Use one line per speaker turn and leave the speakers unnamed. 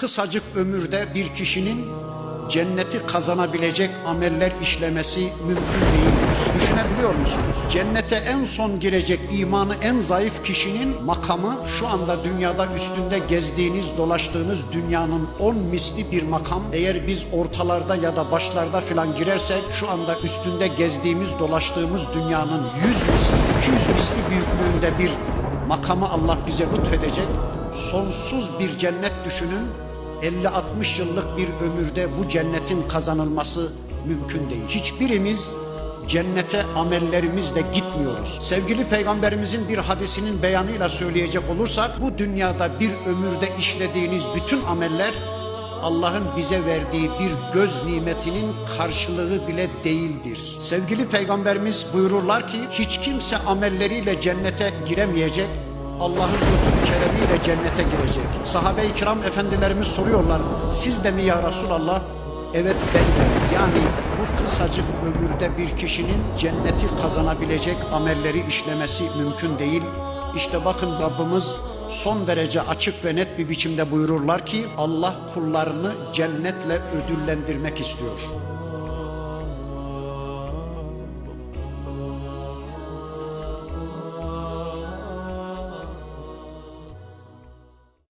kısacık ömürde bir kişinin cenneti kazanabilecek ameller işlemesi mümkün değildir. Düşünebiliyor musunuz? Cennete en son girecek imanı en zayıf kişinin makamı şu anda dünyada üstünde gezdiğiniz, dolaştığınız dünyanın 10 misli bir makam. Eğer biz ortalarda ya da başlarda filan girersek şu anda üstünde gezdiğimiz, dolaştığımız dünyanın 100 misli, 200 misli büyüklüğünde bir makamı Allah bize lütfedecek. Sonsuz bir cennet düşünün. 50-60 yıllık bir ömürde bu cennetin kazanılması mümkün değil. Hiçbirimiz cennete amellerimizle gitmiyoruz. Sevgili peygamberimizin bir hadisinin beyanıyla söyleyecek olursak bu dünyada bir ömürde işlediğiniz bütün ameller Allah'ın bize verdiği bir göz nimetinin karşılığı bile değildir. Sevgili peygamberimiz buyururlar ki hiç kimse amelleriyle cennete giremeyecek. Allah'ın lütfu keremiyle cennete girecek. Sahabe-i kiram efendilerimiz soruyorlar. Siz de mi ya Resulallah? Evet ben de. Yani bu kısacık ömürde bir kişinin cenneti kazanabilecek amelleri işlemesi mümkün değil. İşte bakın Rabbimiz son derece açık ve net bir biçimde buyururlar ki Allah kullarını cennetle ödüllendirmek istiyor.